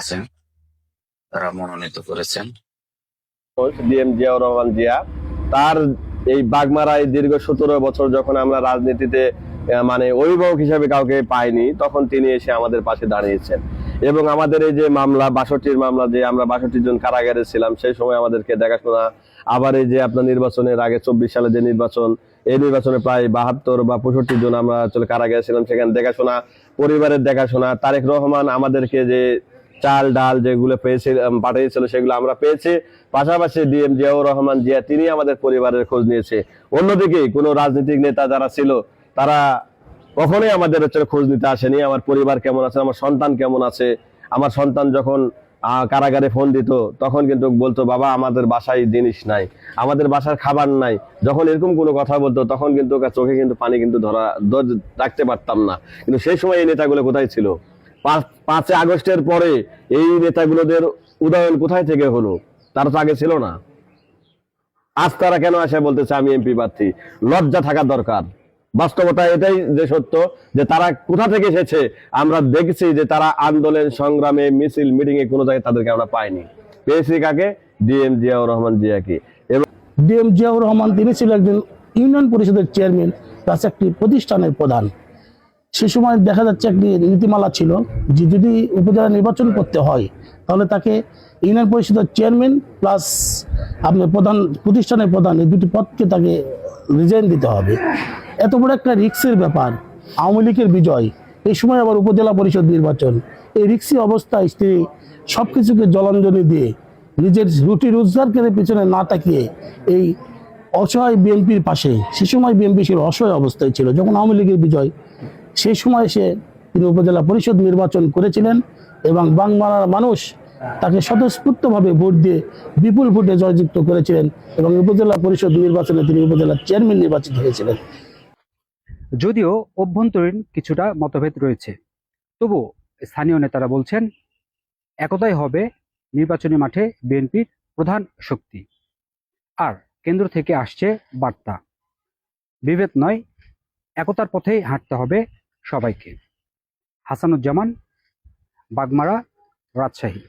আছেন, তারা মনোনীত করেছেন। তার এই বাগমারায় দীর্ঘ সতেরো বছর যখন আমরা রাজনীতিতে মানে অভিভাবক হিসাবে কাউকে পাইনি, তখন তিনি এসে আমাদের পাশে দাঁড়িয়েছেন। এবং আমাদের এই যে মামলা, বাষট্টির মামলা যে আমরা বাষট্টি জন কারাগারে ছিলাম, সেই সময় আমাদেরকে দেখাশোনা, আবার এই যে আপনার নির্বাচনের আগে চব্বিশ সালে যে নির্বাচন, এই নির্বাচনে প্রায় বাহাত্তর বা পঁয়ষট্টি জন আমরা আসলে কারাগারে ছিলাম, সেখানে দেখাশোনা, পরিবারের দেখাশোনা, তারেক রহমান আমাদেরকে যে চাল ডাল যেগুলো পেয়েছিল উম, পাঠিয়েছিল সেগুলো আমরা পেয়েছি। পাশাপাশি ডিএম জিয়াউর রহমান জিয়া তিনি আমাদের পরিবারের খোঁজ নিয়েছে। অন্যদিকে কোনো রাজনৈতিক নেতা যারা ছিল তারা কখনোই আমাদের হচ্ছে খোঁজ নিতে আসেনি। আমার পরিবার কেমন আছে? আমার সন্তান কেমন আছে? আমার সন্তান যখন কারাগারে ফোন দিত তখন কিন্তু বলতো বাবা আমাদের বাসায় জিনিস নাই আমাদের বাসার খাবার নাই। যখন এরকম কোনো কথা বলতো তখন কিন্তু চোখে কিন্তু পানি কিন্তু ধর- রাখতে পারতাম না। কিন্তু সেই সময় এই নেতাগুলো কোথায় ছিল? পাঁচ- আগস্টের পরে এই নেতাগুলোদের উদয়ন কোথায় থেকে হলো? তারা তো আগে ছিল না। আজ তারা কেন আসে বলতেছে আমি এমপি প্রার্থী? লজ্জা থাকা দরকার। বাস্তবতা এটাই যে সত্য, যে তারা কোথা থেকে এসেছে, আমরা দেখছি যে তারা আন্দোলন, সংগ্রামে, মিছিল মিটিং এ কোনো জায়গায় তাদেরকে আমরা পাইনি। পেয়েছি কাকে? ডিএম জিয়াউর রহমান জিয়াকে। এবং ডিএম জিয়াউর রহমান তিনি ছিল একজন ইউনিয়ন পরিষদের চেয়ারম্যান প্লাস একটি প্রতিষ্ঠানের প্রধান। সে সময় দেখা যাচ্ছে একটি নীতিমালা ছিল যে যদি উপজেলা নির্বাচন করতে হয়, তাহলে তাকে ইউনিয়ন পরিষদের চেয়ারম্যান প্লাস আপনার প্রধান, প্রতিষ্ঠানের প্রধান এই দুটি পদকে তাকে রিজাইন দিতে হবে। এত বড় একটা রিক্সের ব্যাপার, আওয়ামী লীগের বিজয়, এই সময় আবার উপজেলা পরিষদ নির্বাচন। এই রিক্সি অবস্থায় স্ত্রী সব কিছুকে জলাঞ্জলি দিয়ে নিজের রুটি রোজগারের পিছনে না তাকিয়ে এই অসহায় বিএনপির পাশে, সে সময় বিএনপি ছিল অসহায় অবস্থায় ছিল, যখন আওয়ামী লীগের বিজয়। সেই সময় সে তিনি উপজেলা পরিষদ নির্বাচন করেছিলেন এবং বাংলার মানুষ তাকে স্বতঃস্ফূর্তভাবে ভোট দিয়ে বিপুল ভোটে জয়যুক্ত করেছিলেন এবং উপজেলা পরিষদ নির্বাচনে তিনি উপজেলা চেয়ারম্যান নির্বাচিত হয়েছিলেন। যদিও অভ্যন্তরীণ কিছুটা মতভেদ রয়েছে, তবু স্থানীয় নেতারা বলছেন, একতাই হবে নির্বাচনী মাঠে বিএনপির প্রধান শক্তি। আর কেন্দ্র থেকে আসছে বার্তা। বিভেদ নয়, একতার পথেই হাঁটতে হবে সবাইকে। হাসানুজ্জামান বাগমারা রাজশাহী।